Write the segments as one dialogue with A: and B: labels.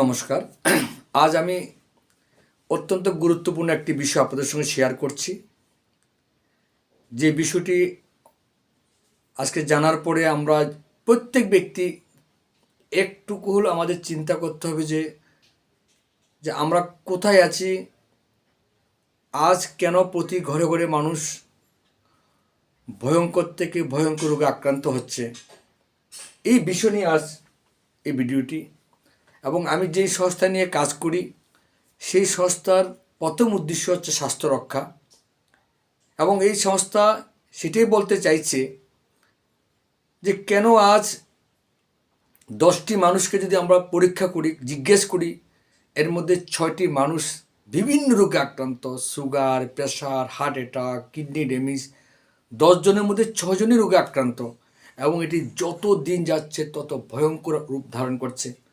A: নমস্কার। আজ আমি অত্যন্ত গুরুত্বপূর্ণ একটি বিষয় আপনাদের সঙ্গে শেয়ার করছি। যে বিষয়টি আজকে জানার পরে আমরা প্রত্যেক ব্যক্তি একটুকু হলো আমাদের চিন্তা করতে হবে যে যে আমরা কোথায় আছি, আজ কেন প্রতি ঘরে ঘরে মানুষ ভয়ঙ্কর থেকে ভয়ঙ্কর রোগে আক্রান্ত হচ্ছে। এই বিষয় নিয়ে আজ এই ভিডিওটি এবং আমি যেই সংস্থা নিয়ে কাজ করি, সেই সংস্থার প্রথম উদ্দেশ্য হচ্ছে স্বাস্থ্য রক্ষা। এবং এই সংস্থা সেটাই বলতে চাইছে যে কেন আজ দশটি মানুষকে যদি আমরা পরীক্ষা করি, জিজ্ঞেস করি, এর মধ্যে ছয়টি মানুষ বিভিন্ন রোগে আক্রান্ত, sugar pressure heart attack, kidney damage দশজনের মধ্যে ছজনই রোগে আক্রান্ত এবং এটি যত দিন যাচ্ছে তত ভয়ঙ্কর রূপ ধারণ করছে।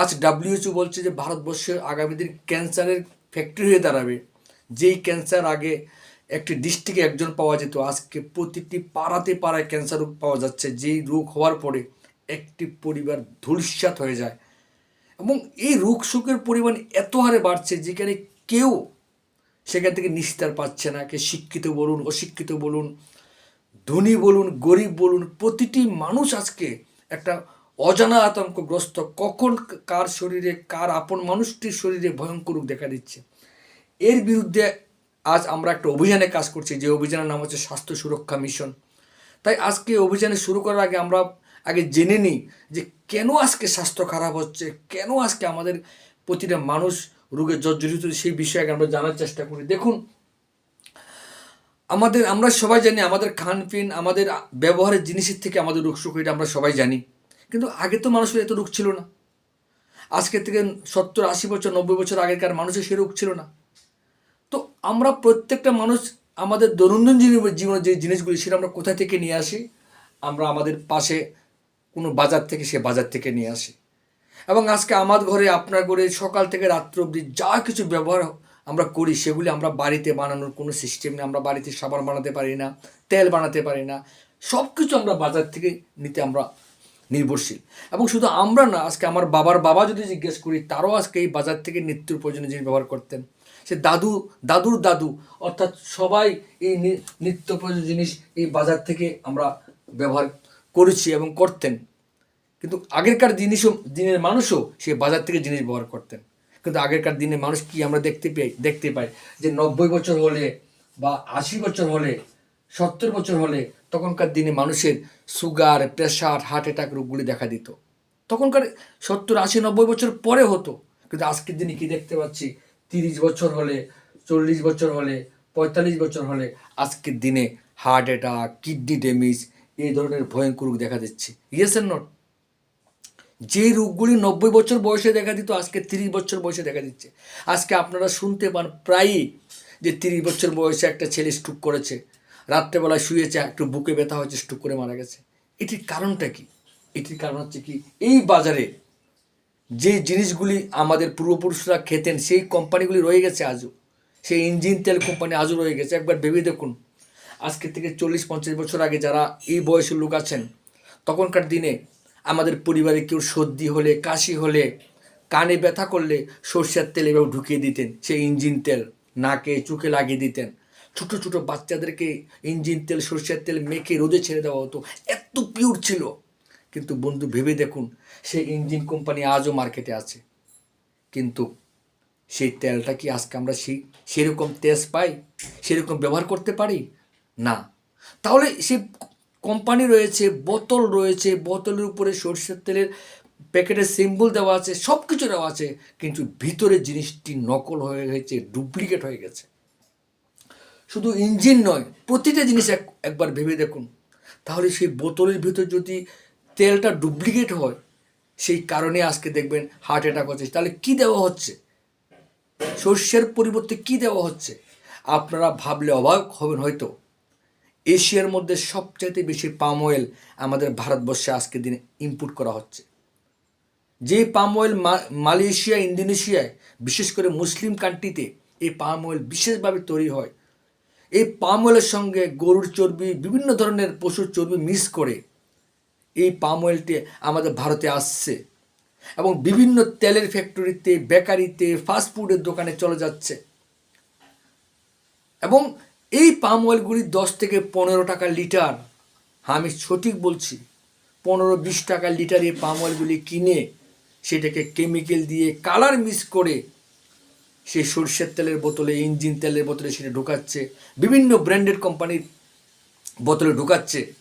A: আজ ডাব্লিউএইচও বলছে যে ভারতবর্ষের আগামী দিন ক্যান্সারের ফ্যাক্টরি হয়ে দাঁড়াবে। যেই ক্যান্সার আগে একটি ডিস্ট্রিক্টে একজন পাওয়া যেত, আজকে প্রতিটি পাড়াতে পাড়ায় ক্যান্সার রোগ পাওয়া যাচ্ছে। যেই রোগ হওয়ার পরে একটি পরিবার ধূলিসাৎ হয়ে যায় এবং এই রোগ সুখের পরিমাণ এত হারে বাড়ছে যেখানে কেউ সেখান থেকে নিস্তার পাচ্ছে না। কে শিক্ষিত বলুন, অশিক্ষিত বলুন, ধনী বলুন, গরিব বলুন, প্রতিটি মানুষ আজকে একটা অজানা আতঙ্কগ্রস্ত কখন কার শরীরে, কার আপন মানুষটির শরীরে ভয়ঙ্কর রূপ দেখা দিচ্ছে। এর বিরুদ্ধে আজ আমরা একটা অভিযানে কাজ করছি, যে অভিযানের নাম হচ্ছে স্বাস্থ্য সুরক্ষা মিশন। তাই আজকে অভিযানে শুরু করার আগে আমরা আগে জেনে নিই যে কেন আজকে স্বাস্থ্য খারাপ হচ্ছে, কেন আজকে আমাদের প্রতিটা মানুষ রোগে জর্জরিত, সেই বিষয়ে আমরা জানার চেষ্টা করি। দেখুন, আমাদের, আমরা সবাই জানি আমাদের খানপিন, আমাদের ব্যবহারের জিনিসের থেকে আমাদের রোগ সুখ, এটা আমরা সবাই জানি। কিন্তু আগে তো মানুষের এত রোগ ছিল না। আজকে থেকে সত্তর, আশি বছর, নব্বই বছর আগেকার মানুষের সে রোগ ছিল না। তো আমরা প্রত্যেকটা মানুষ আমাদের দৈনন্দিন জীবনে যে জিনিসগুলি, সেটা আমরা কোথা থেকে নিয়ে আসি? আমরা আমাদের পাশে কোনো বাজার থেকে সে বাজার থেকে নিয়ে আসি। এবং আজকে আমার ঘরে, আপনার ঘরে, সকাল থেকে রাত্র অবধি যা কিছু ব্যবহার আমরা করি, সেগুলি আমরা বাড়িতে বানানোর কোনো সিস্টেম নেই। আমরা বাড়িতে সাবান বানাতে পারি না, তেল বানাতে পারি না। সব কিছু আমরা বাজার থেকে নিতে আমরা নির্ভরশীল। এবং শুধু আমরা না, আজকে আমার বাবার বাবা যদি জিজ্ঞেস করি, তারও আজকে এই বাজার থেকে নিত্যর প্রয়োজনীয় জিনিস ব্যবহার করতেন। সে দাদু, দাদুর দাদু, অর্থাৎ সবাই এই নিত্য প্রয়োজনীয় জিনিস এই বাজার থেকে আমরা ব্যবহার করেছি এবং করতেন। কিন্তু আগেরকার জিনিসও, দিনের মানুষও সে বাজার থেকে জিনিস ব্যবহার করতেন। কিন্তু আগেরকার দিনে মানুষ কি আমরা দেখতে পাই দেখতে পাই? যে নব্বই বছর হলে বা আশি বছর হলে সত্তর বছর হলে তখনকার দিনে মানুষের সুগার, প্রেশার, হার্ট অ্যাটাক রোগগুলি দেখা দিত। তখনকার সত্তর, আশি, নব্বই বছর পরে হতো, কিন্তু আজকের দিনে কি দেখতে পাচ্ছি? তিরিশ বছর হলে, চল্লিশ বছর হলে, পঁয়তাল্লিশ বছর হলে আজকের দিনে হার্ট অ্যাটাক, কিডনি ড্যামেজ, এই ধরনের ভয়ঙ্কর রোগ দেখা দিচ্ছে। ইয়েস এর নট যে রোগগুলি নব্বই বছর বয়সে দেখা দিত, আজকে তিরিশ বছর বয়সে দেখা দিচ্ছে। আজকে আপনারা শুনতে পান প্রায়ই যে তিরিশ বছর বয়সে একটা ছেলে স্ট্রোক করেছে। রাত্রেবেলায় শুয়েছে একটু বুকে ব্যথা হয়েছে স্ট্রোক করে মারা গেছে। এটির কারণটা কি? এটির কারণ হচ্ছে কি, এই বাজারে যে জিনিসগুলি আমাদের পূর্বপুরুষরা খেতেন, সেই কোম্পানিগুলি রয়ে গেছে আজও। সেই ইঞ্জিন তেল কোম্পানি আজও রয়ে গেছে। একবার ভেবে দেখুন, আজকে থেকে চল্লিশ, পঞ্চাশ বছর আগে যারা এই বয়সের লোক আছেন, তখনকার দিনে আমাদের পরিবারে কেউ সর্দি হলে, কাশি হলে, কানে ব্যথা করলে সর্ষের তেল এভাবে ঢুকিয়ে দিতেন, সেই ইঞ্জিন তেল নাকে, চোখে লাগিয়ে দিতেন। ছোট ছোট বাচ্চাদেরকে ইঞ্জিন তেল, সরষের তেল মেখে রোদে ছেড়ে দেওয়া হতো। এত পিওর ছিল। কিন্তু বন্ধু, ভেবে দেখুন, সেই ইঞ্জিন কোম্পানি আজও মার্কেটে আছে। কিন্তু সেই তেলটা কি আজকে আমরা সেই, সেরকম তেজ পাই? সেরকম ব্যবহার করতে পারি? না। তাহলে সে কোম্পানি রয়েছে, বোতল রয়েছে, বোতলের উপরে সরষের তেলের প্যাকেটের সিম্বল দেওয়া আছে সব কিছু দেওয়া আছে, কিন্তু ভিতরে জিনিসটি নকল হয়ে গেছে ডুপ্লিকেট হয়ে গেছে। শুধু ইঞ্জিন নয়, প্রতিটা জিনিস এক, একবার ভেবে দেখুন। তাহলে সেই বোতলের ভিতর যদি তেলটা ডুপ্লিকেট হয়, সেই কারণে আজকে দেখবেন হার্ট অ্যাটাক হচ্ছে। তাহলে কি দেওয়া হচ্ছে? সর্ষের পরিবর্তে কি দেওয়া হচ্ছে? আপনারা ভাবলে অবাক হবেন হয়তো। এশিয়ার মধ্যে সবচাইতে বেশি পাম অয়েল আমাদের ভারতবর্ষে আজকে দিনে ইম্পোর্ট করা হচ্ছে। যে পাম অয়েল মালয়েশিয়া, ইন্দোনেশিয়ায়, বিশেষ করে মুসলিম কান্ট্রিতে এই পাম অয়েল বিশেষভাবে তৈরি হয় এই পাম অয়েলের সঙ্গে গরুর চর্বি, বিভিন্ন ধরনের পশুর চর্বি মিক্স করে এই পাম অয়েলটি আমাদের ভারতে আসছে এবং বিভিন্ন তেলের ফ্যাক্টরিতে, বেকারিতে ফাস্টফুডের দোকানে চলে যাচ্ছে। এবং এই পাম অয়েলগুলি দশ থেকে পনেরো টাকা লিটার। হ্যাঁ আমি সঠিক বলছি, পনেরো বিশ টাকা লিটার এই পাম অয়েলগুলি কিনে সেটাকে কেমিক্যাল দিয়ে কালার মিক্স করে সেই সর্ষের তেলের বোতলে, ইঞ্জিন তেলের বোতলে সেটা ঢোকাচ্ছে, বিভিন্ন ব্র্যান্ডেড কোম্পানির বোতলে ঢোকাচ্ছে,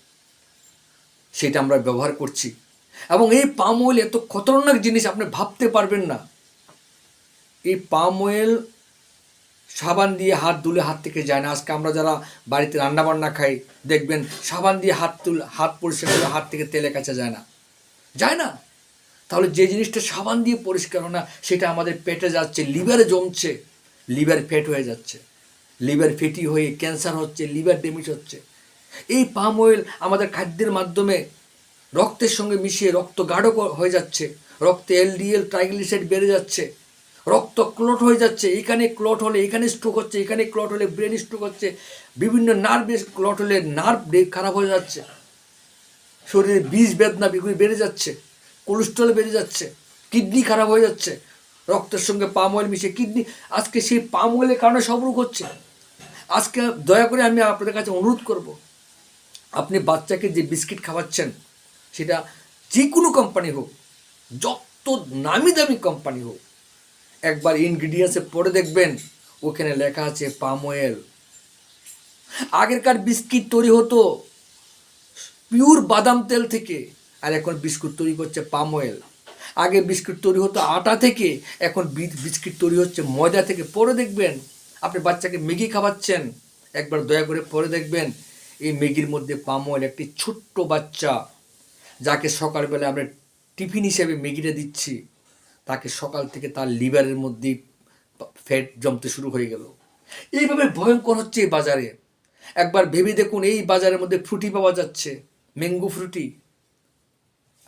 A: সেটা আমরা ব্যবহার করছি। এবং এই পাম অয়েল এত খতরনাক জিনিস, আপনি ভাবতে পারবেন না। এই পাম অয়েল সাবান দিয়ে হাত ধুলে হাত থেকে যায় না। আজকে আমরা যারা বাড়িতে রান্না বান্না খাই, দেখবেন সাবান দিয়ে হাত তুল, হাত পরিষ্কার করে হাত থেকে তেলে কাছে যায় না। যায় না। তাহলে যে জিনিসটা সাবান দিয়ে পরিষ্কার না, সেটা আমাদের পেটে যাচ্ছে, লিভারে জমছে, লিভার ফ্যাট হয়ে যাচ্ছে, লিভার ফেটি হয়ে ক্যান্সার হচ্ছে, লিভার ড্যামেজ হচ্ছে। এই পাম অয়েল আমাদের খাদ্যের মাধ্যমে রক্তের সঙ্গে মিশিয়ে রক্ত গাঢ় হয়ে যাচ্ছে, রক্তে এলডিএল, ট্রাইগ্লিসাইড বেড়ে যাচ্ছে, রক্ত ক্লট হয়ে যাচ্ছে, এখানে ক্লট হলে এখানে স্ট্রোক হচ্ছে, এখানে ক্লট হলে ব্রেন স্ট্রোক হচ্ছে, বিভিন্ন নার্ভে ক্লট হলে নার্ভ খারাপ হয়ে যাচ্ছে, শরীরে বিষ, বেদনা বিগুলি বেড়ে যাচ্ছে। কোলেস্ট্রল বেড়ে যাচ্ছে, কিডনি খারাপ হয়ে যাচ্ছে, রক্তের সঙ্গে পাম অয়েল মিশে কিডনি, আজকে সেই পাম অয়েলের কারণে সব রোগ হচ্ছে। আজকে দয়া করে আমি আপনাদের কাছে অনুরোধ করব, আপনি বাচ্চাকে যে বিস্কিট খাওয়াচ্ছেন, সেটা যে কোনো কোম্পানি হোক, যত নামি দামি কোম্পানি হোক, একবার ইনগ্রিডিয়েন্টসে পড়ে দেখবেন, ওখানে লেখা আছে পাম অয়েল আগেরকার বিস্কিট তৈরি হতো পিওর বাদাম তেল থেকে। আর এখন বিস্কুট তৈরি করছে পাম অয়েল। আগে বিস্কুট তৈরি হতো আটা থেকে, এখন বিস্কিট তৈরি হচ্ছে ময়দা থেকে। পরে দেখবেন, আপনি বাচ্চাকে ম্যাগি খাওয়াচ্ছেন, একবার দয়া করে পরে দেখবেন, এই ম্যাগির মধ্যে পাম অয়েল একটি ছোট্ট বাচ্চা, যাকে সকালবেলা আমরা টিফিন হিসেবে ম্যাগিটা দিচ্ছি, তাকে সকাল থেকে তার লিভারের মধ্যেই ফ্যাট জমতে শুরু হয়ে গেল। এইভাবে ভয়ঙ্কর হচ্ছে এই বাজারে। একবার ভেবে দেখুন, এই বাজারের মধ্যে ফ্রুটি পাওয়া যাচ্ছে, ম্যাঙ্গো ফ্রুটি।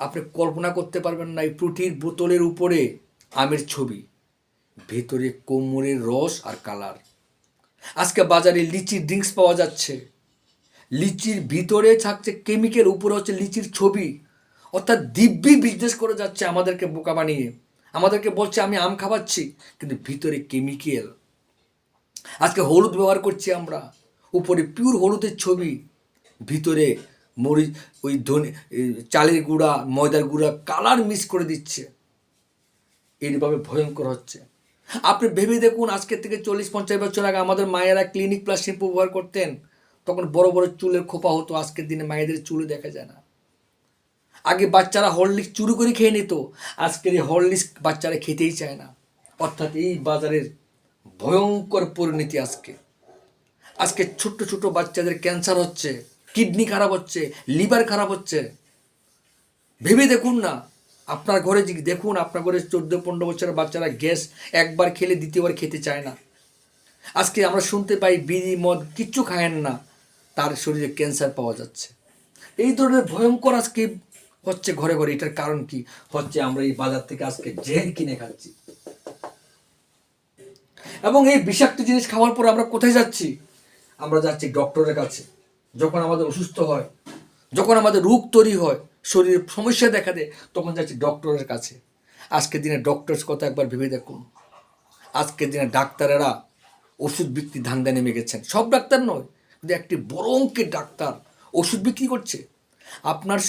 A: আপনি কল্পনা করতে পারবেন না এই ফ্রুটির বোতলের উপরে আমের ছবি। ভেতরে কোমরের রস আর কালার। আজকে বাজারে লিচি ড্রিঙ্কস পাওয়া যাচ্ছে। লিচির ভিতরে থাকছে কেমিক্যাল, উপরে হচ্ছে লিচির ছবি। অর্থাৎ দিব্যি বিজনেস করে যাচ্ছে আমাদেরকে বোকা বানিয়ে। আমাদেরকে বলছে, আমি আম খাওয়াচ্ছি। কিন্তু ভিতরে কেমিক্যাল। আজকে হলুদ ব্যবহার করছি আমরা। উপরে পিওর হলুদের ছবি। ভিতরে মরিচ, ওই ধনে চালের গুঁড়া, ময়দার গুঁড়া কালার মিক্স করে দিচ্ছে। এইভাবে ভয়ঙ্কর হচ্ছে। আপনি ভেবে দেখুন, আজকের থেকে চল্লিশ, পঞ্চাশ বছর আগে আমাদের মায়েরা ক্লিনিক প্লাস শ্যাম্পু ব্যবহার করতেন। তখন বড় বড় চুলের খোপা হতো, আজকের দিনে মায়েদের চুলে দেখা যায় না। আগে বাচ্চারা হরলিক্স চুরি করে খেয়ে নিত, আজকের এই হরলিক্স বাচ্চারা খেতেই চায় না। অর্থাৎ এই বাজারের ভয়ঙ্কর পরিণতি আজকে। আজকে ছোট্ট ছোট বাচ্চাদের ক্যান্সার হচ্ছে। কিডনি খারাপ হচ্ছে, লিভার খারাপ হচ্ছে। ভেবে দেখুন না। আপনার ঘরে দেখুন, আপনার ঘরে চোদ্দ, পনেরো বছরের বাচ্চারা গ্যাস একবার খেলে দ্বিতীয়বার খেতে চায় না। আজকে আমরা শুনতে পাই, বিড়ি, মদ কিচ্ছু খায়েন না। তার শরীরে ক্যান্সার পাওয়া যাচ্ছে। এই ধরনের ভয়ঙ্কর আজকে হচ্ছে ঘরে ঘরে। এটার কারণ কি? হচ্ছে আমরা এই বাজার থেকে আজকে জেল কিনে খাচ্ছি। এবং এই বিষাক্ত জিনিস খাওয়ার পর আমরা কোথায় যাচ্ছি? আমরা যাচ্ছি ডক্টরের কাছে। যখন আমাদের অসুস্থ হয়, যখন আমাদের রোগ তৈরি হয়, শরীরে সমস্যা দেখা দেয়, তখন যাচ্ছি ডক্টরের কাছে। আজকের দিনে ডক্টরস কথা একবার ভেবে দেখুন। আজকের দিনে ডাক্তারেরা ওষুধ বিক্রি ধান্দা নেমে গেছেন। সব ডাক্তার নয়, কিন্তু একটি বড় অঙ্কের ডাক্তার ওষুধ বিক্রি করছে। আপনার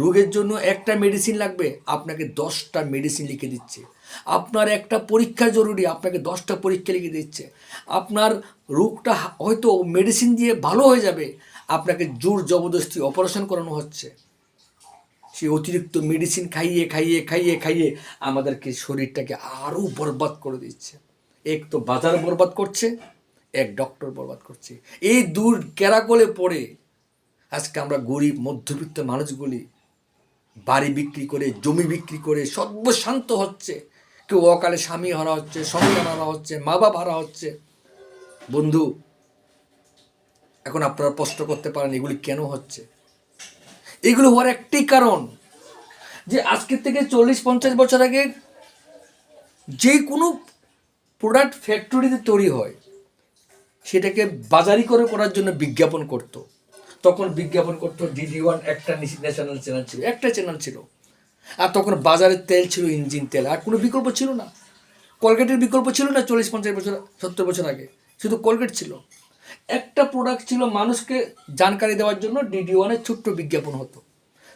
A: রোগের জন্য একটা মেডিসিন লাগবে, আপনাকে দশটা মেডিসিন লিখে দিচ্ছে। আপনার একটা পরীক্ষা জরুরি, আপনাকে দশটা পরীক্ষা লিখে দিচ্ছে। আপনার রোগটা হয়তো মেডিসিন দিয়ে ভালো হয়ে যাবে আপনাকে জোর জবরদস্তি অপারেশন করানো হচ্ছে। সেই অতিরিক্ত মেডিসিন খাইয়ে খাইয়ে খাইয়ে খাইয়ে আমাদেরকে শরীরটাকে আরও বরবাদ করে দিচ্ছে। এক তো বাজার বরবাদ করছে, এক ডক্টর বরবাদ করছে। এই দূর কেরাকলে পড়ে আজকে আমরা গরিব, মধ্যবিত্ত মানুষগুলি বাড়ি বিক্রি করে, জমি বিক্রি করে সর্বশান্ত হচ্ছে। কেউ অকালে স্বামী হারা হচ্ছে সন্তান হারা হচ্ছে মা বাপ হারা হচ্ছে। বন্ধু এখন আপনারা প্রশ্ন করতে পারেন এগুলি কেন হচ্ছে? এগুলো হওয়ার একটি কারণ যে আজকের থেকে চল্লিশ, পঞ্চাশ বছর আগে যে কোনো প্রোডাক্ট ফ্যাক্টরিতে তৈরি হয়, সেটাকে বাজারি করে করার জন্য বিজ্ঞাপন করত। তখন বিজ্ঞাপন করতো ডিডি ওয়ান একটা ন্যাশনাল চ্যানেল ছিল, একটা চ্যানেল ছিল। আর তখন বাজারের তেল ছিল, ইঞ্জিন তেল, আর কোনো বিকল্প ছিল না। কলগেটের বিকল্প ছিল না চল্লিশ, পঞ্চাশ বছর, সত্তর বছর আগে। শুধু কলগেট ছিল। একটা প্রোডাক্ট ছিল মানুষকে জানকারি দেওয়ার জন্য ডিডি ওয়ানের ছোট্ট বিজ্ঞাপন হতো।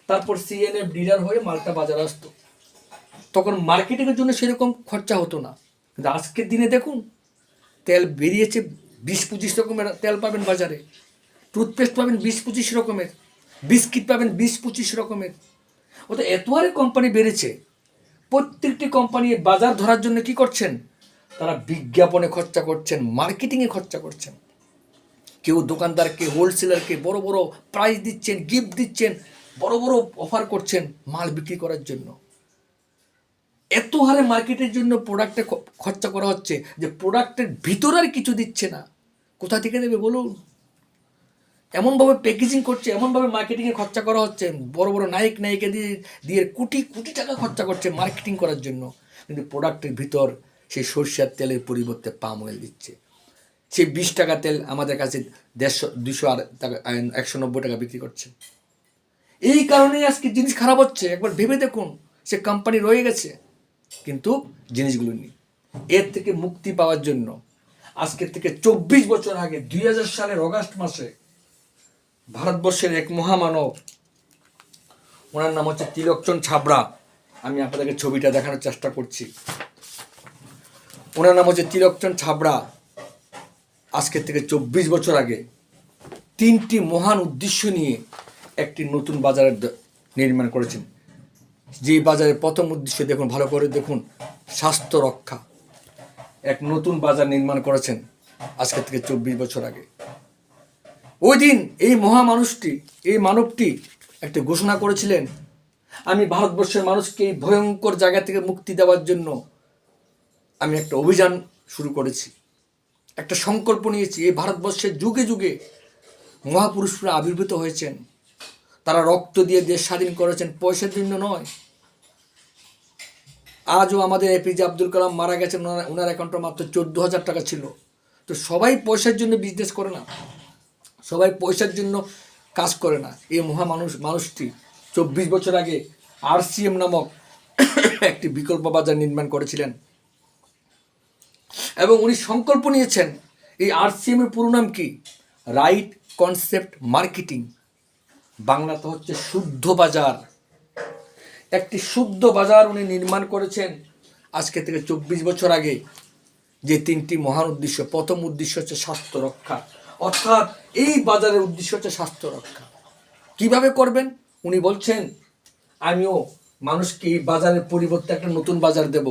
A: তারপর সিএনএফ ডিলার হয়ে মালটা বাজারে আসতো। তখন মার্কেটিংয়ের জন্য সেরকম খরচা হতো না। কিন্তু আজকের দিনে দেখুন, তেল বেরিয়েছে বিশ পঁচিশ রকমের তেল পাবেন বাজারে। টুথপেস্ট পাবেন বিশ পঁচিশ রকমের, বিস্কিট পাবেন বিশ পঁচিশ রকমের। ও তো এত হারে কোম্পানি বেড়েছে। প্রত্যেকটি কোম্পানি বাজার ধরার জন্য কি করছেন? তারা বিজ্ঞাপনে খরচা করছেন মার্কেটিংয়ে খরচা করছেন। কেউ দোকানদারকে হোলসেলারকে বড় বড় প্রাইজ দিচ্ছেন গিফট দিচ্ছেন, বড় বড় অফার করছেন মাল বিক্রি করার জন্য। এত হারে মার্কেটের জন্য প্রোডাক্টে খরচা করা হচ্ছে যে প্রোডাক্টের ভিতর আর কিছু দিচ্ছে না। কোথা থেকে দেবে বলুন? এমনভাবে প্যাকেজিং করছে, এমনভাবে মার্কেটিংয়ে খরচা করা হচ্ছে, বড় বড় নায়ক নায়িকা দিয়ে দিয়ে কোটি কোটি টাকা খরচা করছে মার্কেটিং করার জন্য। কিন্তু প্রোডাক্টের ভিতর সেই সরষের তেলের পরিবর্তে পাম অয়েল দিচ্ছে। সেই বিশ টাকা তেল আমাদের কাছে দেড়শো, দুশো আর টাকা একশো নব্বই টাকা বিক্রি করছে। এই কারণেই আজকে জিনিস খারাপ হচ্ছে। একবার ভেবে দেখুন, সে কোম্পানি রয়ে গেছে, কিন্তু জিনিসগুলো নেই। এর থেকে মুক্তি পাওয়ার জন্য আজকের থেকে চব্বিশ বছর আগে, দুই হাজার সালের অগাস্ট মাসে ভারতবর্ষের এক মহামানব, ওনার নাম হচ্ছে তিলকচন্দ ছাবড়া। আমি আপনাদেরকে ছবিটা দেখানোর চেষ্টা করছি। ওনার নাম হচ্ছে তিলকচন্দ ছাবড়া। আজকের থেকে চব্বিশ বছর আগে তিনটি মহান উদ্দেশ্য নিয়ে একটি নতুন বাজারের নির্মাণ করেছেন। যে বাজারের প্রথম উদ্দেশ্য দেখুন, ভালো করে দেখুন, স্বাস্থ্য রক্ষা। এক নতুন বাজার নির্মাণ করেছেন আজকের থেকে চব্বিশ বছর আগে। ওই দিন এই মহামানুষটি, এই মানবটি একটা ঘোষণা করেছিলেন, আমি ভারতবর্ষের মানুষকে এই ভয়ঙ্কর জায়গা থেকে মুক্তি দেওয়ার জন্য আমি একটা অভিযান শুরু করেছি। একটা সংকল্প নিয়েছি, এই ভারতবর্ষের যুগে যুগে মহাপুরুষরা আবির্ভূত হয়েছেন। তারা রক্ত দিয়ে দেশ স্বাধীন করেছেন, পয়সার জন্য নয়। আজও আমাদের এপিজে আব্দুল কালাম মারা গেছেন, ওনার ওনার অ্যাকাউন্টে মাত্র চোদ্দ হাজার টাকা ছিল। তো সবাই পয়সার জন্য বিজনেস করে না। সবাই পয়সার জন্য কাজ করে না। এই মহামানুষ মানুষটি চব্বিশ বছর আগে আরসিএম নামক একটি বিকল্প বাজার নির্মাণ করেছিলেন। এবং উনি সংকল্প নিয়েছেন, এই আরসিএম এর পুরো নাম কি? রাইট কনসেপ্ট মার্কেটিং বাংলাতে হচ্ছে শুদ্ধ বাজার। একটি শুদ্ধ বাজার উনি নির্মাণ করেছেন আজকে থেকে চব্বিশ বছর আগে, যে তিনটি মহান উদ্দেশ্য। প্রথম উদ্দেশ্য হচ্ছে স্বাস্থ্য রক্ষা। অর্থাৎ এই বাজারের উদ্দেশ্য হচ্ছে স্বাস্থ্য রক্ষা। কীভাবে করবেন? উনি বলছেন, আমিও মানুষকে এই বাজারের পরিবর্তে একটা নতুন বাজার দেব।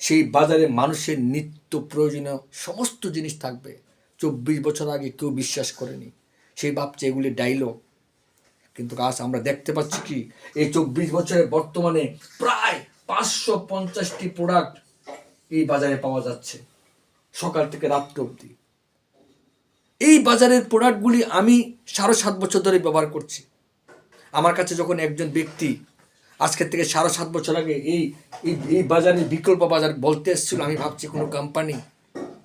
A: সেই বাজারে মানুষের নিত্য প্রয়োজনীয় সমস্ত জিনিস থাকবে। চব্বিশ বছর আগে কেউ বিশ্বাস করেনি। সেই ভাবছে এগুলি ডাইলগ। কিন্তু আজ আমরা দেখতে পাচ্ছি কি, এই চব্বিশ বছরে বর্তমানে প্রায় পাঁচশো পঞ্চাশটি প্রোডাক্ট এই বাজারে পাওয়া যাচ্ছে, সকাল থেকে রাত্র অবধি। এই বাজারের প্রোডাক্টগুলি আমি সাড়ে সাত বছর ধরে ব্যবহার করছি। আমার কাছে যখন একজন ব্যক্তি আজকের থেকে সাড়ে সাত বছর আগে এই এই বাজারে বিকল্প বাজার বলতে এসেছিল, আমি ভাবছি কোনো কোম্পানি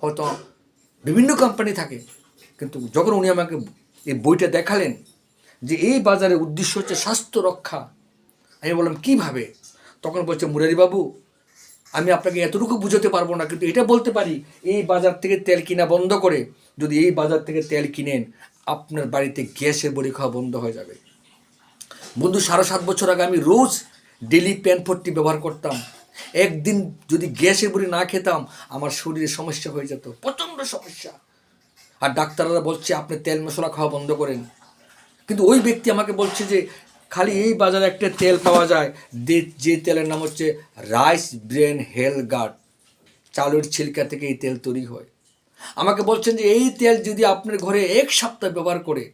A: হয়তো বিভিন্ন কোম্পানি থাকে। কিন্তু যখন উনি আমাকে এই বইটা দেখালেন যে এই বাজারের উদ্দেশ্য হচ্ছে স্বাস্থ্য রক্ষা, আমি বললাম, কীভাবে? তখন বলছে, মুরারিবাবু, আমি আপনাকে এতটুকু বুঝাতে পারব না, কিন্তু এটা বলতে পারি, এই বাজার থেকে তেল কিনা বন্ধ করে, যদি এই বাজার থেকে তেল কিনেন, আপনার বাড়িতে গ্যাসের বড়ি খাওয়া বন্ধ হয়ে যাবে। বন্ধু, সাড়ে সাত বছর আগে আমি রোজ ডেলি প্যান ফোরটি ব্যবহার করতাম। একদিন যদি গ্যাসে বড়ি না খেতাম, আমার শরীরে সমস্যা হয়ে যেত, প্রচণ্ড সমস্যা। আর ডাক্তাররা বলছে, আপনি তেল মশলা খাওয়া বন্ধ করেন। কিন্তু ওই ব্যক্তি আমাকে বলছে যে, খালি এই বাজারে একটা তেল পাওয়া যায়, যে- তেলের নাম হচ্ছে রাইস ব্রেন হেল গার্ড। চালের ছিলকা থেকে এই তেল তৈরি হয়। আমাকে বলছেন যে, এই তেল যদি আপনার ঘরে এক সপ্তাহ ব্যবহার করে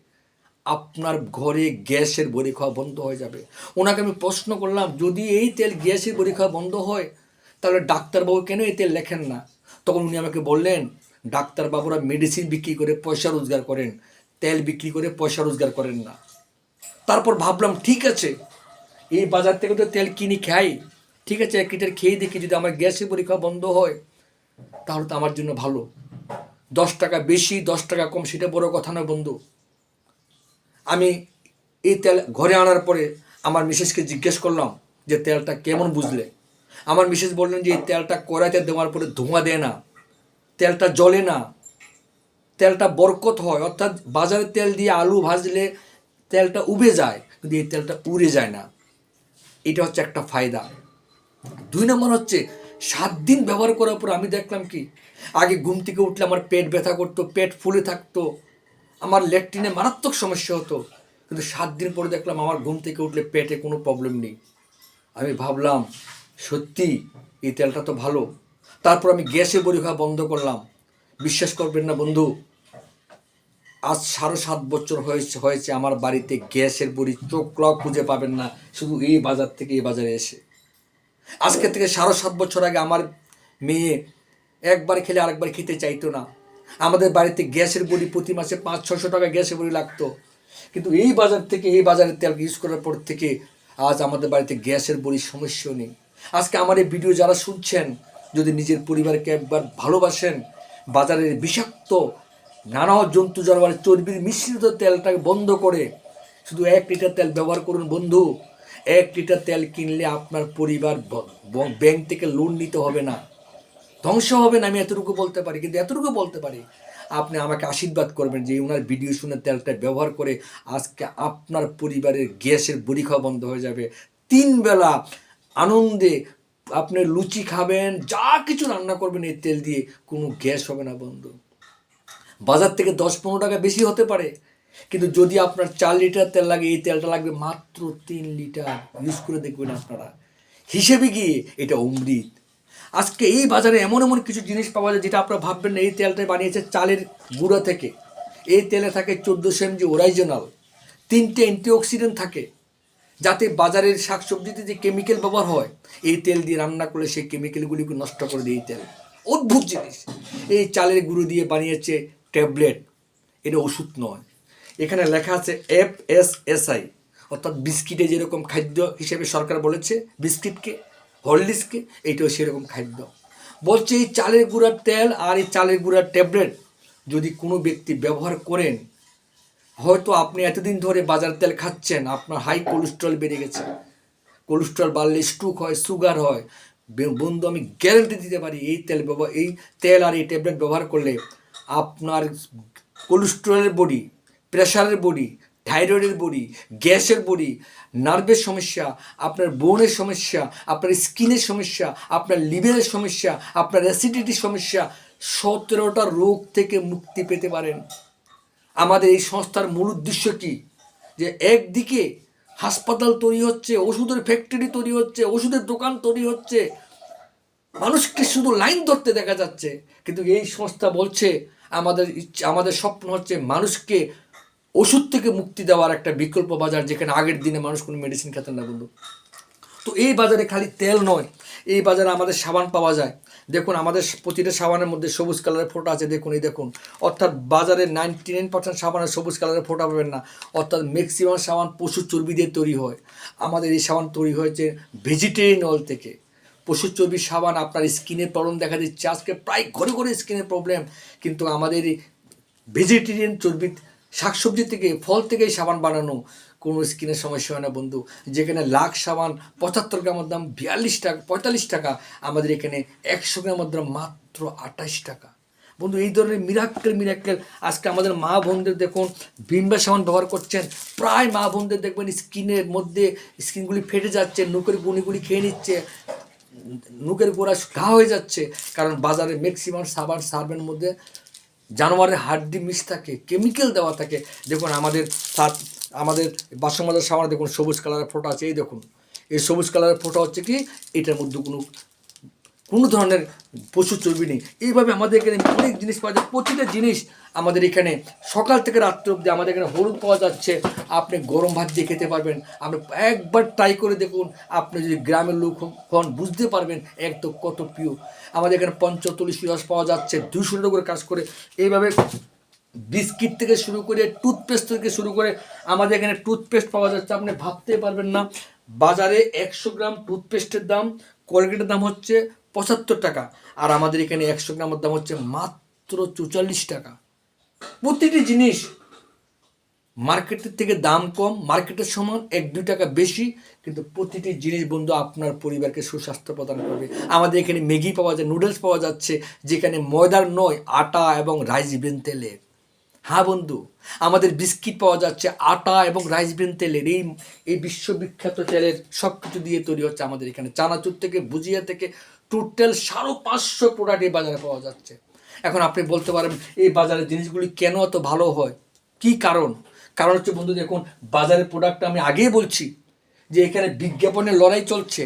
A: আপনার ঘরে গ্যাসের বড়ি খাওয়া বন্ধ হয়ে যাবে। ওনাকে আমি প্রশ্ন করলাম, যদি এই তেল গ্যাসের বড়ি খাওয়া বন্ধ হয়, তাহলে ডাক্তারবাবু কেন এই তেল লেখেন না? তখন উনি আমাকে বললেন, ডাক্তারবাবুরা মেডিসিন বিক্রি করে পয়সা রোজগার করেন, তেল বিক্রি করে পয়সা রোজগার করেন না। তারপর ভাবলাম, ঠিক আছে, এই বাজার থেকে তো তেল কিনি খাই। ঠিক আছে, এক লিটার খেয়ে দেখি যদি আমার গ্যাসের পরীক্ষা বন্ধ হয়, তাহলে তো আমার জন্য ভালো। দশ টাকা বেশি, দশ টাকা কম, সেটা বড় কথা নয় বন্ধু। আমি এই তেল ঘরে আনার পরে আমার মিসেসকে জিজ্ঞেস করলাম যে তেলটা কেমন বুঝলে? আমার মিসেস বললেন যে এই তেলটা কড়াইতে দেওয়ার পরে ধোঁয়া দেয় না, তেলটা জ্বলে না। তেলটা বরকত হয়, অর্থাৎ বাজারে তেল দিয়ে আলু ভাজলে তেলটা উবে যায়, কিন্তু এই তেলটা উড়ে যায় না। এটা হচ্ছে একটা ফায়দা। দুই নম্বর হচ্ছে, সাত দিন ব্যবহার করার পর আমি দেখলাম কি, আগে ঘুম থেকে উঠলে আমার পেট ব্যথা করতো, পেট ফুলে থাকতো আমার ল্যাট্রিনে মারাত্মক সমস্যা হতো। কিন্তু সাত দিন পরে দেখলাম আমার ঘুম থেকে উঠলে পেটে কোনো প্রবলেম নেই। আমি ভাবলাম, সত্যি, এই তেলটা তো ভালো। তারপর আমি গ্যাসে বড়ি খাওয়া বন্ধ করলাম। বিশ্বাস করবেন না বন্ধু, আজ সাড়ে সাত বছর হয়েছে হয়েছে আমার বাড়িতে গ্যাসের বড়ি চোখলাও খুঁজে পাবেন না, শুধু এই বাজার থেকে এই বাজারে এসে। আজকে থেকে সাড়ে সাত বছর আগে আমার মেয়ে একবার খেলে আরেকবার খেতে চাইতো না। আমাদের বাড়িতে গ্যাসের বড়ি প্রতি মাসে পাঁচ ছশো টাকা গ্যাসের বড়ি লাগতো। কিন্তু এই বাজার থেকে, এই বাজারের তেল ইউজ করার পর থেকে আজ আমাদের বাড়িতে গ্যাসের বড়ির সমস্যা নেই। আজকে আমার এই ভিডিও যারা শুনছেন, যদি নিজের পরিবারকে একবার ভালোবাসেন, বাজারের বিষাক্ত নানা জন্তু জানোয়ারের চর্বির মিশ্রিত তেলটাকে বন্ধ করে, শুধু এক লিটার তেল ব্যবহার করুন বন্ধু। এক লিটার তেল কিনলে আপনার পরিবার ব্যাংক থেকে লোন নিতে হবে না। ধ্বংস হবে না আমি এতটুকু বলতে পারি। কিন্তু এতটুকু বলতে পারি, আপনি আমাকে আশীর্বাদ করবেন যে ওনার ভিডিও শুনে তেলটা ব্যবহার করে আজকে আপনার পরিবারের গ্যাসের বড়ি খাওয়া বন্ধ হয়ে যাবে। তিন বেলা আনন্দে আপনি লুচি খাবেন, যা কিছু রান্না করবেন এই তেল দিয়ে, কোনো গ্যাস হবে না বন্ধু। বাজার থেকে দশ পনেরো টাকা বেশি হতে পারে, কিন্তু যদি আপনার চার লিটার তেল লাগে, এই তেলটা লাগবে মাত্র তিন লিটার। ইউজ করে দেখবেন আপনারা। হিসেবে গিয়ে এটা অমৃত। আজকে এই বাজারে এমন এমন কিছু জিনিস পাওয়া যায় যেটা আপনারা ভাববেন এই তেলটা বানিয়েছে চালের গুঁড়ো থেকে। এই তেলে থাকে চোদ্দোশো এমজি ওরাইজনাল তিনটে অ্যান্টিঅক্সিডেন্ট থাকে। যাতে বাজারের শাকসবজিতে যে কেমিক্যাল ব্যবহার হয়, এই তেল দিয়ে রান্না করলে সেই কেমিক্যালগুলিকে নষ্ট করে দেয় এই তেল। অদ্ভুত জিনিস। এই চালের গুঁড়ো দিয়ে বানিয়েছে ট্যাবলেট। এটা ওষুধ নয়। এখানে লেখা আছে এফ এস এস আই অর্থাৎ বিস্কিটে যেরকম খাদ্য হিসেবে সরকার বলেছে, বিস্কিটকে হরলিক্সকে এইটাও সেরকম খাদ্য বলছে এই চালের গুঁড়ার তেল আর এই চালের গুঁড়ার ট্যাবলেট যদি কোনো ব্যক্তি ব্যবহার করেন, হয়তো আপনি এতদিন ধরে বাজার তেল খাচ্ছেন, আপনার হাই কোলেস্ট্রল বেড়ে গেছে। কোলেস্ট্রল বাড়লে স্ট্রোক হয় সুগার হয়। বন্ধু, আমি গ্যারেন্টি দিতে পারি এই তেল ব্যবহার এই তেল আর এই ট্যাবলেট ব্যবহার করলে আপনার কোলেস্ট্রলের বডি প্রেশারের বডি থাইরয়েডের বডি, গ্যাসের বডি, নার্ভের সমস্যা, আপনার বোনের সমস্যা, আপনার স্কিনের সমস্যা, আপনার লিভারের সমস্যা, আপনার অ্যাসিডিটির সমস্যা, সতেরোটা রোগ থেকে মুক্তি পেতে পারেন। আমাদের এই সংস্থার মূল উদ্দেশ্য কি? যে একদিকে হাসপাতাল তৈরি হচ্ছে, ওষুধের ফ্যাক্টরি তৈরি হচ্ছে, ওষুধের দোকান তৈরি হচ্ছে। মানুষকে শুধু লাইন ধরতে দেখা যাচ্ছে, কিন্তু এই সংস্থা বলছে, আমাদের আমাদের স্বপ্ন হচ্ছে মানুষকে ওষুধ থেকে মুক্তি দেওয়ার একটা বিকল্প বাজার যেখানে আগের দিনে মানুষ কোনো মেডিসিন খেতেন না বন্ধু। তো এই বাজারে খালি তেল নয়, এই বাজারে আমাদের সাবান পাওয়া যায়। দেখুন, আমাদের প্রতিটা সাবানের মধ্যে সবুজ কালারের ফোঁটা আছে, দেখুন, এই দেখুন। অর্থাৎ বাজারে নাইনটি নাইন পার্সেন্ট সাবানের সবুজ কালারের ফোঁটা পাবেন না। অর্থাৎ ম্যাক্সিমাম সাবান পশুর চর্বি দিয়ে তৈরি হয়। আমাদের এই সাবান তৈরি হয়েছে ভেজিটেরিয়ান অয়েল থেকে। পশুর চর্বির সাবান আপনার স্কিনের প্রবলেম দেখা দিচ্ছে। আজকে প্রায় ঘরে ঘরে স্কিনের প্রবলেম কিন্তু আমাদের ভেজিটেরিয়ান চর্বি শাকসবজি থেকে, ফল থেকে সাবান বানানো কোনো স্কিনের সমস্যা হয় না বন্ধু। যেখানে লাখ সাবান, পঁচাত্তর গ্রামের দাম বিয়াল্লিশ টাকা, পঁয়তাল্লিশ টাকা, আমাদের এখানে একশো গ্রামের দাম মাত্র আঠাশ টাকা। বন্ধু, এই ধরনের মিরাক্কেল মিরাক্কেল আজকে আমাদের মা বোনদের দেখুন বিম্বা সাবান ব্যবহার করছেন। প্রায় মা বোনদের দেখবেন স্কিনের মধ্যে স্কিনগুলি ফেটে যাচ্ছে নুকের গুণিগুলি খেয়ে নিচ্ছে নুকের গোড়া ঘা হয়ে যাচ্ছে। কারণ বাজারে ম্যাক্সিমাম সাবান সার্ভের মধ্যে জানোয়ারের হাড্ডি মিশ থাকে কেমিক্যাল দেওয়া থাকে। দেখুন, আমাদের সাত, আমাদের বাসমাদের সামনে দেখুন, সবুজ কালারের ফোটা আছে, এই দেখুন। এই সবুজ কালারের ফোটা হচ্ছে কি, এটার মধ্যে কোনো কোনো ধরনের পশু চর্বি নেই। এইভাবে আমাদের এখানে অনেক জিনিস পাওয়া যায়, প্রতিটা জিনিস আমাদের এখানে সকাল থেকে রাত্র অব্দি আমাদের এখানে হলুদ পাওয়া যাচ্ছে। আপনি গরম ভাত দিয়ে খেতে পারবেন। আপনি একবার ট্রাই করে দেখুন, আপনি যদি গ্রামের লোক হন বুঝতে পারবেন এক তো কত প্রিয় আমাদের এখানে পঞ্চতল্লিশ রস পাওয়া যাচ্ছে দুশো টাকা করে কাজ করে। এইভাবে বিস্কিট থেকে শুরু করে টুথপেস্ট থেকে শুরু করে আমাদের এখানে টুথপেস্ট পাওয়া যাচ্ছে। আপনি ভাবতে পারবেন না, বাজারে একশো গ্রাম টুথপেস্টের দাম কোলগেটের দাম হচ্ছে পঁচাত্তর টাকা। আর আমাদের এখানে একশো গ্রামের দাম হচ্ছে মাত্র চুচল্লিশ টাকা। প্রতিটি জিনিস মার্কেটের থেকে দাম কম, মার্কেটের সমান, এক, দুই টাকা বেশি, কিন্তু প্রতিটি জিনিস বন্ধু আপনার পরিবারকে সুস্বাস্থ্য প্রদান করবে। আমাদের এখানে ম্যাগি পাওয়া যায়, নুডলস পাওয়া যাচ্ছে, যেখানে ময়দার নয়, আটা এবং রাইস ব্রেন তেলের হ্যাঁ বন্ধু, আমাদের বিস্কিট পাওয়া যাচ্ছে আটা এবং রাইস ব্রেন তেলের। এই এই বিশ্ববিখ্যাত তেলের সব কিছু দিয়ে তৈরি হচ্ছে আমাদের এখানে। চানাচুর থেকে, ভুজিয়া থেকে টোটাল সাড়ে পাঁচশো প্রোডাক্ট এই বাজারে পাওয়া যাচ্ছে। এখন আপনি বলতে পারেন, এই বাজারের জিনিসগুলি কেন এত ভালো হয়? কি কারণ? কারণ হচ্ছে বন্ধু, দেখুন, বাজারের প্রোডাক্ট আমি আগেই বলছি যে এখানে বিজ্ঞাপনের লড়াই চলছে।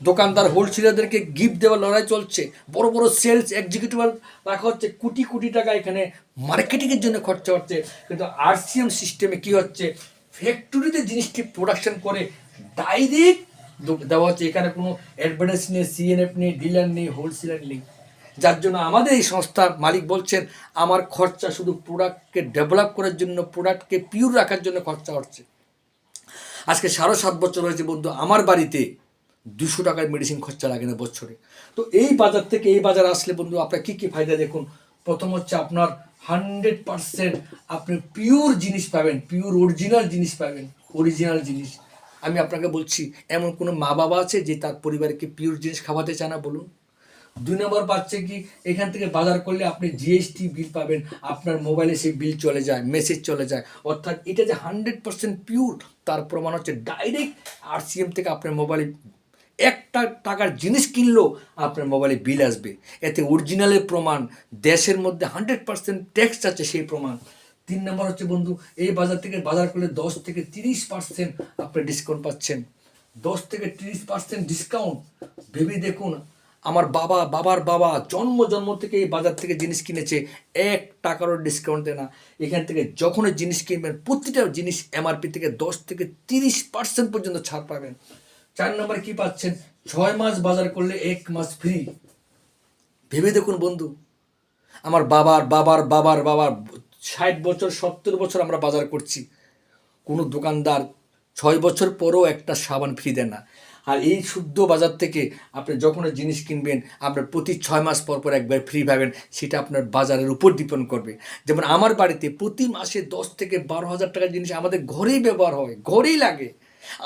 A: দোকানদার হোলসেলারদেরকে গিফট দেওয়ার লড়াই চলছে। বড় বড় সেলস এক্সিকিউটিভ রাখা হচ্ছে, কোটি কোটি টাকা এখানে মার্কেটিংয়ের জন্য খরচা হচ্ছে। কিন্তু আরসিএম সিস্টেমে কি হচ্ছে? ফ্যাক্টরিতে জিনিসটি প্রোডাকশন করে ডাইরেক্ট দেওয়া হচ্ছে। এখানে কোনো অ্যাডভার্টাইজ নেই সিএনএফ নেই ডিলার নেই হোলসেলার নেই। যার জন্য আমাদের এই সংস্থার মালিক বলছেন, আমার খরচা শুধু প্রোডাক্টকে ডেভেলপ করার জন্য প্রোডাক্টকে পিওর রাখার জন্য খরচা হচ্ছে। আজকে সাড়ে সাত বছর হয়েছে বন্ধু, আমার বাড়িতে দুশো টাকার মেডিসিন খরচা লাগে না বছরে। তো এই বাজার থেকে এই বাজার আসলে বন্ধু, আপনার কী কী ফায়দা? দেখুন, প্রথম হচ্ছে আপনার হান্ড্রেড পারসেন্ট আপনি পিওর জিনিস পাবেন পিওর অরিজিনাল জিনিস পাবেন অরিজিনাল জিনিস। আমি আপনাকে বলছি, এমন কোনো মা বাবা আছে যে তার পরিবারকে পিওর জিনিস খাওয়াতে চায় না? বলুন। দুই নম্বর পাচ্ছে কি, এখান থেকে বাজার করলে আপনি জিএসটি বিল পাবেন, আপনার মোবাইলে সেই বিল চলে যায় মেসেজ চলে যায়। অর্থাৎ এটা যে হান্ড্রেড পার্সেন্ট পিওর তার প্রমাণ হচ্ছে ডাইরেক্ট আরসিএম থেকে আপনার মোবাইলে একটা টাকার জিনিস কিনলেও আপনার মোবাইলে বিল আসবে। এতে অরিজিনালের প্রমাণ, দেশের মধ্যে হান্ড্রেড পার্সেন্ট ট্যাক্স আছে সেই প্রমাণ। তিন নম্বর হচ্ছে, বন্ধু, এই বাজার থেকে বাজার করলে দশ থেকে তিরিশ পার্সেন্ট আপনি ডিসকাউন্ট পাচ্ছেন। দশ থেকে তিরিশ পার্সেন্ট ডিসকাউন্ট ভেবে দেখুন, আমার বাবা, বাবার বাবা জন্ম জন্ম থেকে এই বাজার থেকে জিনিস কিনেছে, এক টাকারও ডিসকাউন্ট দেয় না। এখান থেকে যখনই জিনিস কিনবেন, প্রতিটা জিনিস এমআরপি থেকে দশ থেকে তিরিশ পার্সেন্ট পর্যন্ত ছাড় পাবেন। চার নম্বরে কি পাচ্ছেন? ছয় মাস বাজার করলে এক মাস ফ্রি ভেবে দেখুন, বন্ধু, আমার বাবার বাবার বাবার বাবার ষাট বছর, সত্তর বছর আমরা বাজার করছি। কোনো দোকানদার ছয় বছর পরও একটা সাবান ফ্রি দেন না। আর এই শুদ্ধ বাজার থেকে আপনি যখন জিনিস কিনবেন আপনার প্রতি ছয় মাস পর পর একবার ফ্রি পাবেন, সেটা আপনার বাজারের উপর ডিপেন্ড করবে। যেমন আমার বাড়িতে প্রতি মাসে দশ থেকে বারো হাজার টাকার জিনিস আমাদের ঘরেই ব্যবহার হয়, ঘরেই লাগে।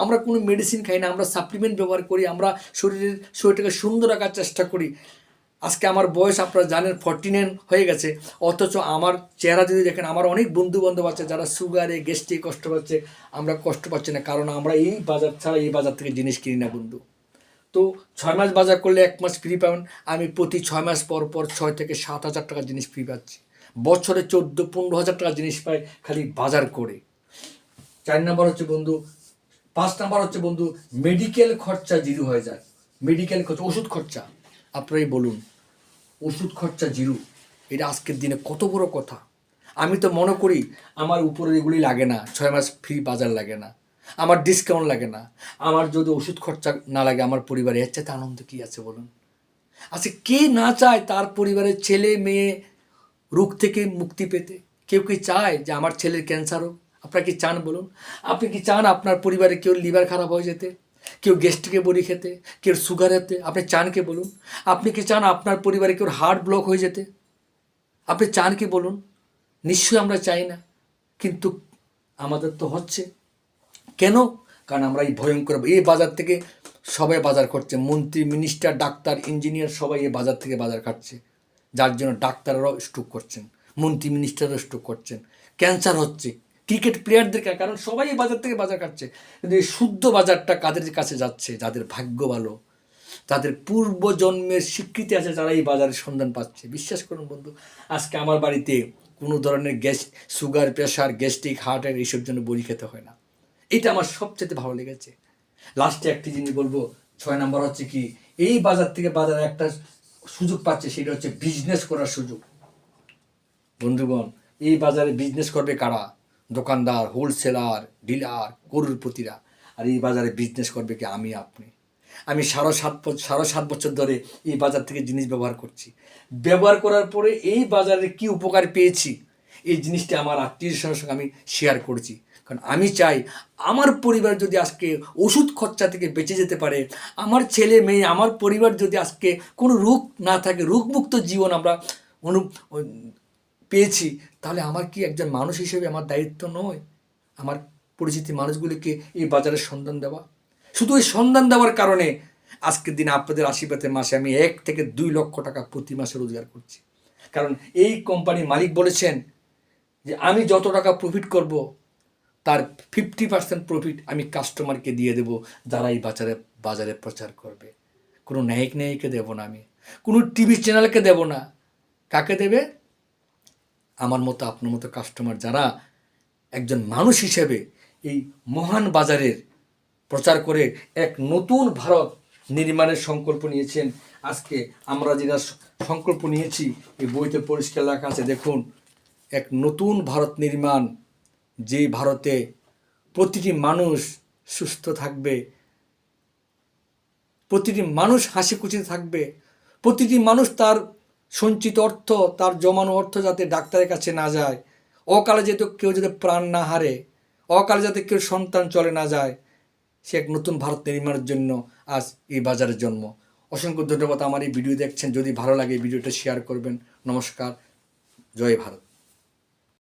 A: আমরা কোনো মেডিসিন খাই না, আমরা সাপ্লিমেন্ট ব্যবহার করি, আমরা শরীরের, শরীরটাকে সুন্দর রাখার চেষ্টা করি। আজকে আমার বয়স আপনারা জানেন ফর্টি নাইন হয়ে গেছে। অথচ আমার চেহারা যদি দেখেন, আমার অনেক বন্ধু বান্ধব আছে যারা সুগারে গেস্টে কষ্ট পাচ্ছে, আমরা কষ্ট পাচ্ছি না, কারণ আমরা এই বাজার ছাড়া এই বাজার থেকে জিনিস কিনি না বন্ধু। তো ছয় মাস বাজার করলে এক মাস ফ্রি পাবেন, আমি প্রতি ছয় মাস পর পর ছয় থেকে সাত হাজার টাকার জিনিস ফ্রি পাচ্ছি। বছরে চোদ্দ, পনেরো হাজার টাকার জিনিস পাই খালি বাজার করে। চার নাম্বার হচ্ছে বন্ধু, পাঁচ নাম্বার হচ্ছে বন্ধু মেডিকেল খরচা জিরো হয়ে যায়। মেডিকেল খরচা, ওষুধ খরচা। আপনারাই বলুন, ওষুধ খরচা জিরো। এটা আজকের দিনে কত বড় কথা। আমি তো মনে করি, আমার উপরে এগুলি লাগে না, ছয় মাস ফ্রি বাজার লাগে না, আমার ডিসকাউন্ট লাগে না। আমার যদি ওষুধ খরচা না লাগে, আমার পরিবারে এর চাইতে আনন্দ কী আছে বলুন? আচ্ছা কে না চায় তার পরিবারের ছেলে, মেয়ে রোগ থেকে মুক্তি পেতে? কেউ কি চায় যে আমার ছেলের ক্যান্সার হোক? আপনারা কি চান বলুন? আপনি কি চান আপনার পরিবারে কেউ লিভার খারাপ হয়ে যেতে? কেউ গ্যাস্ট্রিকে বড়ি খেতে, কেউ সুগার হতে আপনি চান কি বলুন। আপনি কি চান আপনার পরিবারে কেউ হার্ট ব্লক হয়ে যেতে? আপনি চান কি বলুন, নিশ্চয়ই আমরা চাই না, কিন্তু আমাদের তো হচ্ছে। কেন? কারণ আমরা এই ভয়ঙ্কর, এই বাজার থেকে সবাই বাজার করছে। মন্ত্রী মিনিস্টার ডাক্তার ইঞ্জিনিয়ার সবাই এই বাজার থেকে বাজার কাটছে যার জন্য ডাক্তাররাও স্ট্রোক করছেন, মন্ত্রী মিনিস্টাররাও স্ট্রোক করছেন। ক্যান্সার হচ্ছে। ক্রিকেট প্লেয়ারদেরকে, কারণ সবাই বাজার থেকে বাজার কাটছে। কিন্তু এই শুদ্ধ বাজারটা কাদের কাছে যাচ্ছে? যাদের ভাগ্য ভালো, যাদের পূর্বজন্মের স্বীকৃতি আছে যারা এই বাজারের সন্ধান পাচ্ছে। বিশ্বাস করুন বন্ধু, আজকে আমার বাড়িতে কোনো ধরনের গ্যাস, সুগার, প্রেশার, গ্যাস্ট্রিক হার্টের এইসব জন্য বড়ি খেতে হয় না। এটা আমার সবচেয়ে ভালো লেগেছে। লাস্টে একটি জিনিস বলব, ছয় নম্বর হচ্ছে কি, এই বাজার থেকে বাজারে একটা সুযোগ পাচ্ছে, সেটা হচ্ছে বিজনেস করার সুযোগ। বন্ধুগণ, এই বাজারে বিজনেস করবে কারা? দোকানদার হোলসেলার ডিলার গরুরপতিরা আর এই বাজারে বিজনেস করবে কি? আমি, আপনি। আমি সাড়ে সাত সাড়ে সাত বছর ধরে এই বাজার থেকে জিনিস ব্যবহার করছি। ব্যবহার করার পরে এই বাজারে কি উপকার পেয়েছি? এই জিনিসটা আমার আত্মীয় স্বজনের সঙ্গে আমি শেয়ার করছি। কারণ আমি চাই আমার পরিবার যদি আজকে ওষুধ খরচা থেকে বেঁচে যেতে পারে, আমার ছেলে মেয়ে, আমার পরিবার যদি আজকে কোনো রোগ না থাকে, রোগমুক্ত জীবন আমরা অনু পেয়েছি, তাহলে আমার কি একজন মানুষ হিসেবে আমার দায়িত্ব নয়? আমার পরিচিতি মানুষগুলিকে এই বাজারের সন্ধান দেওয়া? শুধু এই সন্ধান দেওয়ার কারণে আজকের দিনে আপনাদের আশীর্বাদের মাসে আমি এক থেকে দুই লক্ষ টাকা প্রতি মাসে রোজগার করছি। কারণ এই কোম্পানির মালিক বলেছেন যে, আমি যত টাকা প্রফিট করব, তার ফিফটি পার্সেন্ট প্রফিট আমি কাস্টমারকে দিয়ে দেব, যারা এই বাজারে বাজারে প্রচার করবে। কোনো নায়ক নায়িকে দেব না আমি। কোনো টিভি চ্যানেলকে দেব না। কাকে দেবে? আমার মতো, আপনার মতো কাস্টমার যারা একজন মানুষ হিসেবে এই মহান বাজারের প্রচার করে এক নতুন ভারত নির্মাণের সংকল্প নিয়েছেন। আজকে আমরা যেটা সংকল্প নিয়েছি, এই বইতে পরিষ্কার লেখা আছে, দেখুন, এক নতুন ভারত নির্মাণ, যে ভারতে প্রতিটি মানুষ সুস্থ থাকবে, প্রতিটি মানুষ হাসি খুশিতে থাকবে, প্রতিটি মানুষ তার সঞ্চিত অর্থ, তার জমানো অর্থ যাতে ডাক্তারের কাছে না যায়। অকালে যেহেতু কেউ যাতে প্রাণ না হারে, অকালে যাতে কেউ সন্তান চলে না যায়, সে এক নতুন ভারত নির্মাণের জন্য আজ এই বাজারের জন্ম। অসংখ্য ধন্যবাদ আমার এই ভিডিও দেখছেন। যদি ভালো লাগে ভিডিওটা শেয়ার করবেন। নমস্কার। জয় ভারত।